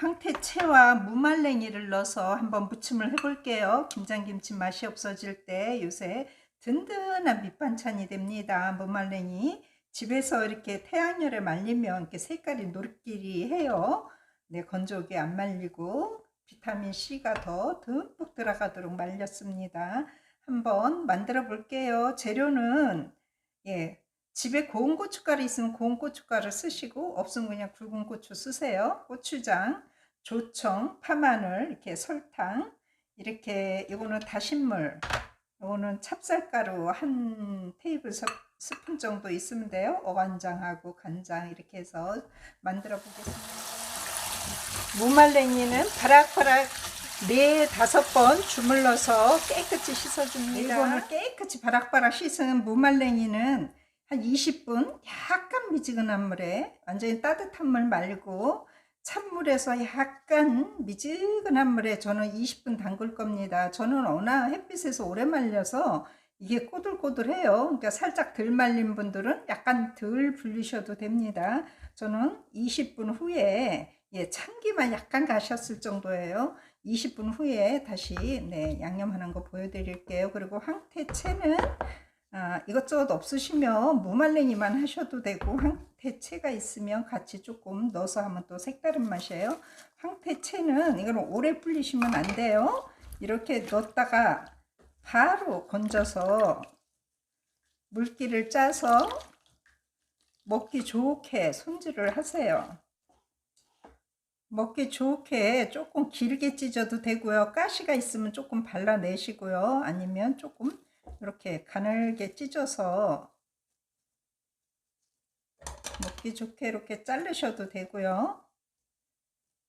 황태채와 무말랭이를 넣어서 한번 무침을 해볼게요. 김장김치 맛이 없어질 때 요새 든든한 밑반찬이 됩니다. 무말랭이 집에서 이렇게 태양열에 말리면 이렇게 색깔이 노릇끼리 해요. 네, 건조하게 안 말리고 비타민 C가 더 듬뿍 들어가도록 말렸습니다. 한번 만들어 볼게요. 재료는 예, 집에 고운 고춧가루 있으면 고운 고춧가루 쓰시고 없으면 그냥 굵은 고추 쓰세요. 고추장, 조청, 파마늘, 이렇게 설탕, 이렇게 이거는 다신물, 이거는 찹쌀가루 한 테이블 스- 스푼 정도 있으면 돼요. 어간장하고 간장 이렇게 해서 만들어 보겠습니다. 무말랭이는 바락바락 네 다섯 번 주물러서 깨끗이 씻어줍니다. 이거는 깨끗이 바락바락 씻은 무말랭이는 한 20분 약간 미지근한 물에 완전히 따뜻한 물 말고 찬물에서 약간 미지근한 물에 저는 20분 담글 겁니다. 저는 워낙 햇빛에서 오래 말려서 이게 꼬들꼬들해요. 그러니까 살짝 덜 말린 분들은 약간 덜 불리셔도 됩니다. 저는 20분 후에 예, 찬기만 약간 가셨을 정도예요. 20분 후에 다시 네, 양념하는 거 보여드릴게요. 그리고 황태채는 아, 이것저것 없으시면 무말랭이만 하셔도 되고 황태채가 있으면 같이 조금 넣어서 하면 또 색다른 맛이에요. 황태채는 이거는 오래 불리시면 안 돼요. 이렇게 넣었다가 바로 건져서 물기를 짜서 먹기 좋게 손질을 하세요. 먹기 좋게 조금 길게 찢어도 되고요. 가시가 있으면 조금 발라내시고요. 아니면 조금 이렇게 가늘게 찢어서 먹기 좋게 이렇게 자르셔도 되고요.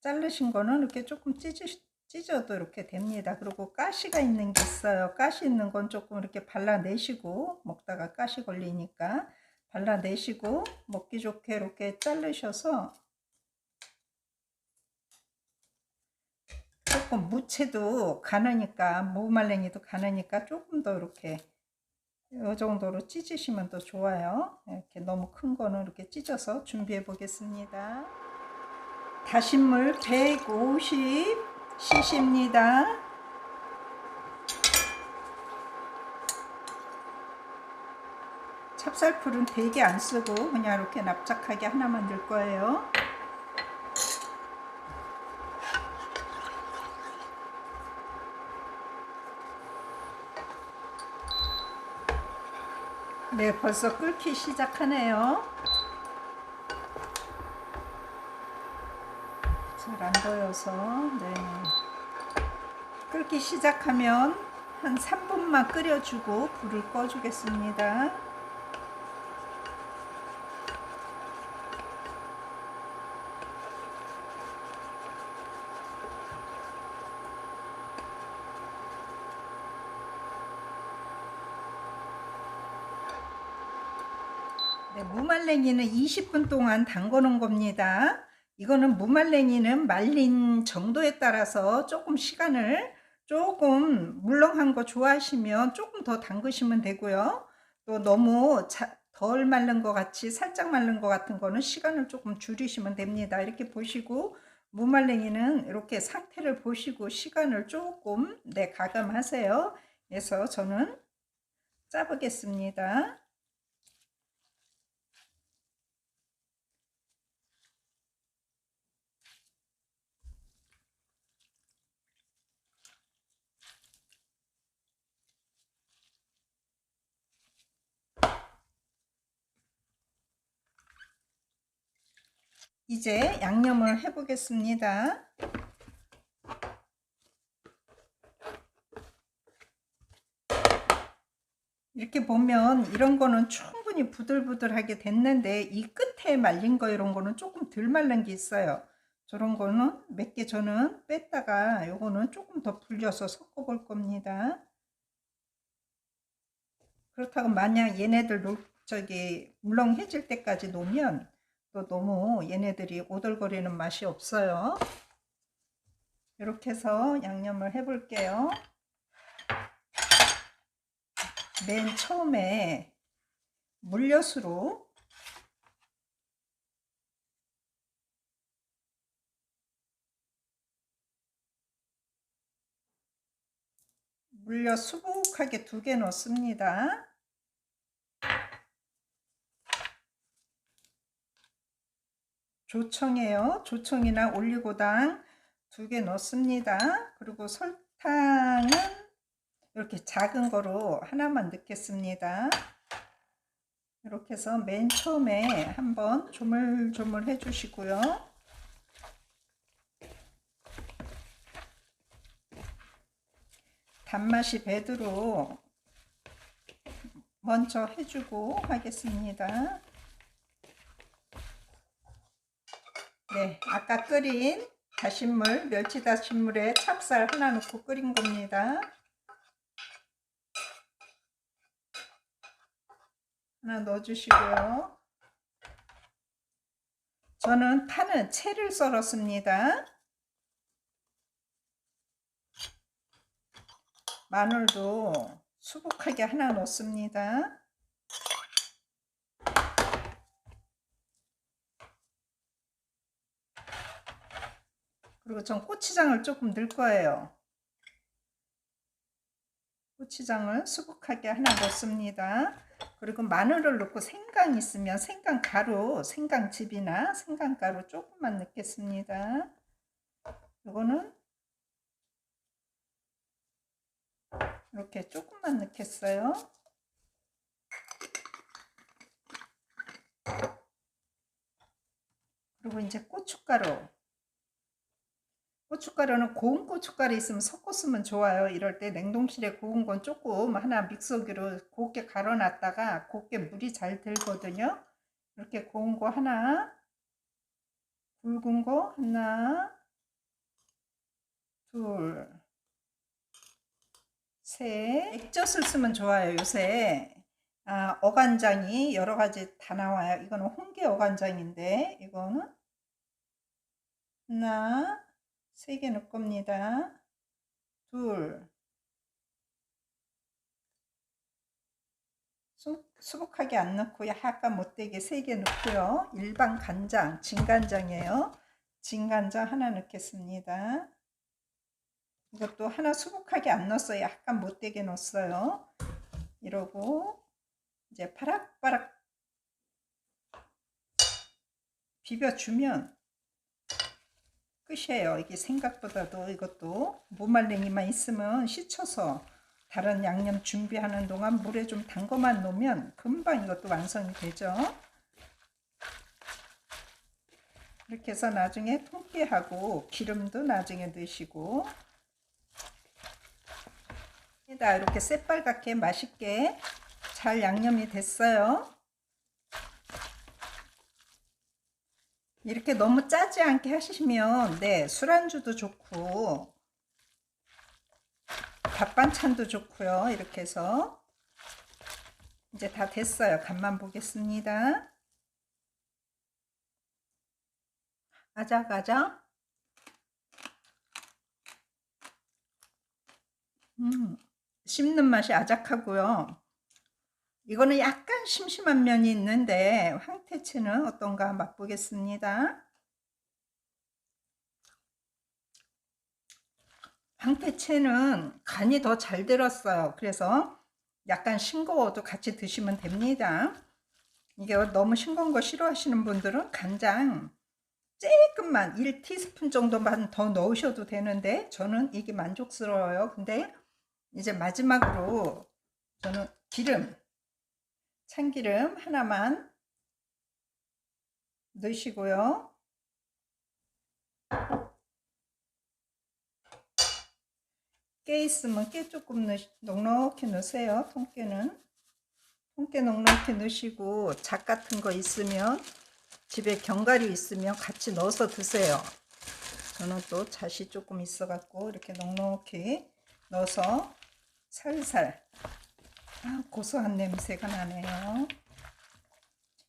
자르신 거는 이렇게 조금 찢으, 찢어도 이렇게 됩니다. 그리고 가시가 있는 게 있어요. 가시 있는 건 조금 이렇게 발라내시고 먹다가 가시 걸리니까 발라내시고 먹기 좋게 이렇게 자르셔서 조금 무채도 가느니까 무말랭이도 가느니까 조금 더 이렇게 이 정도로 찢으시면 더 좋아요. 이렇게 너무 큰 거는 이렇게 찢어서 준비해 보겠습니다. 다신물 150cc입니다. 찹쌀풀은 되게 안 쓰고 그냥 이렇게 납작하게 하나만 넣을 거예요. 네, 벌써 끓기 시작하네요. 잘 안 보여서, 네. 끓기 시작하면 한 3분만 끓여주고 불을 꺼주겠습니다. 네, 무말랭이는 20분 동안 담궈 놓은 겁니다. 이거는 무말랭이는 말린 정도에 따라서 조금 시간을 조금 물렁한 거 좋아하시면 조금 더 담그시면 되고요. 또 너무 자, 덜 마른 것 같이 살짝 마른 것 같은 거는 시간을 조금 줄이시면 됩니다. 이렇게 보시고 무말랭이는 이렇게 상태를 보시고 시간을 조금 네, 가감하세요. 그래서 저는 짜보겠습니다. 이제 양념을 해 보겠습니다. 이렇게 보면 이런 거는 충분히 부들부들하게 됐는데 이 끝에 말린 거 이런 거는 조금 덜 말린 게 있어요. 저런 거는 몇 개 저는 뺐다가 요거는 조금 더 불려서 섞어 볼 겁니다. 그렇다고 만약 얘네들 놓, 저기 물렁해질 때까지 놓으면 또 너무 얘네들이 오돌거리는 맛이 없어요. 이렇게 해서 양념을 해볼게요. 맨 처음에 물엿으로 물엿 수북하게 두 개 넣습니다. 조청이에요. 조청이나 올리고당 두 개 넣습니다. 그리고 설탕은 이렇게 작은 거로 하나만 넣겠습니다. 이렇게 해서 맨 처음에 한번 조물조물 해주시고요. 단맛이 배도록 먼저 해주고 하겠습니다. 네, 아까 끓인 다신물, 멸치 다신물에 찹쌀 하나 넣고 끓인 겁니다. 하나 넣어주시고요. 저는 파는 채를 썰었습니다. 마늘도 수북하게 하나 넣습니다. 그리고 전 고추장을 조금 넣을 거예요. 고추장을 수북하게 하나 넣습니다. 그리고 마늘을 넣고 생강 있으면 생강 가루, 생강즙이나 생강 가루 조금만 넣겠습니다. 이거는 이렇게 조금만 넣겠어요. 그리고 이제 고춧가루. 고춧가루는 고운 고춧가루 있으면 섞어 쓰면 좋아요. 이럴 때 냉동실에 고운 건 조금 하나 믹서기로 곱게 갈아 놨다가 곱게 물이 잘 들거든요. 이렇게 고운 거 하나, 굵은 거 하나, 둘, 셋. 액젓을 쓰면 좋아요. 요새 아, 어간장이 여러 가지 다 나와요. 이거는 홍게 어간장인데 이거는 하나, 세 개 넣을 겁니다. 둘, 수, 수북하게 안 넣고 약간 못되게 세 개 넣고요. 일반 간장, 진간장이에요. 진간장 하나 넣겠습니다. 이것도 하나 수북하게 안 넣었어요. 약간 못되게 넣었어요. 이러고 이제 바락바락 비벼주면 끝이에요. 이게 생각보다도 이것도 무말랭이만 있으면 씻혀서 다른 양념 준비하는 동안 물에 좀 담궈만 놓으면 금방 이것도 완성이 되죠. 이렇게 해서 나중에 통깨하고 기름도 나중에 넣으시고 이렇게 새빨갛게 맛있게 잘 양념이 됐어요. 이렇게 너무 짜지 않게 하시면 네 술안주도 좋고 밥 반찬도 좋고요. 이렇게 해서 이제 다 됐어요. 간만 보겠습니다. 아작아작 음, 씹는 맛이 아작하고요. 이거는 약간 심심한 면이 있는데 황태채는 어떤가 맛보겠습니다. 황태채는 간이 더 잘 들었어요. 그래서 약간 싱거워도 같이 드시면 됩니다. 이게 너무 싱거운 거 싫어하시는 분들은 간장 조금만 1티스푼 정도만 더 넣으셔도 되는데 저는 이게 만족스러워요. 근데 이제 마지막으로 저는 기름 참기름 하나만 넣으시고요. 깨 있으면 깨 조금 넣, 넉넉히 넣으세요. 통깨는. 통깨 넉넉히 넣으시고 잣 같은 거 있으면 집에 견과류 있으면 같이 넣어서 드세요. 저는 또 잣이 조금 있어 갖고 이렇게 넉넉히 넣어서 살살 아, 고소한 냄새가 나네요.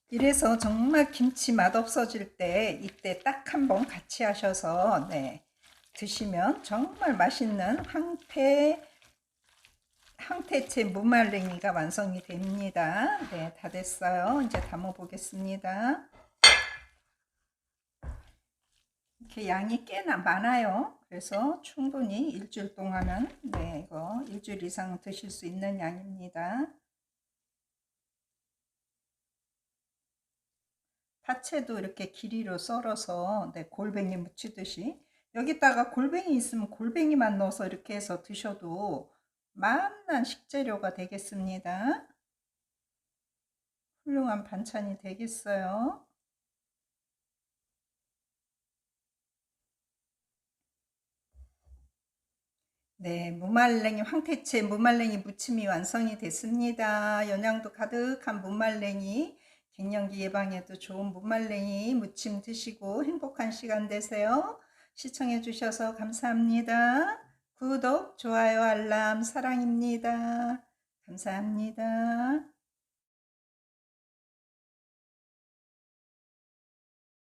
이래서 정말 김치 맛 없어질 때 이때 딱 한 번 같이 하셔서 네, 드시면 정말 맛있는 황태 황태채 무말랭이가 완성이 됩니다. 네, 다 됐어요. 이제 담아 보겠습니다. 이렇게 양이 꽤나 많아요. 그래서 충분히 일주일 동안은 네 이거 일주일 이상 드실 수 있는 양입니다. 파채도 이렇게 길이로 썰어서 네, 골뱅이 무치듯이 여기다가 골뱅이 있으면 골뱅이만 넣어서 이렇게 해서 드셔도 맛난 식재료가 되겠습니다. 훌륭한 반찬이 되겠어요. 네, 무말랭이 황태채 무말랭이 무침이 완성이 됐습니다. 영양도 가득한 무말랭이 갱년기 예방에도 좋은 무말랭이 무침 드시고 행복한 시간 되세요. 시청해 주셔서 감사합니다. 구독, 좋아요, 알람 사랑입니다. 감사합니다.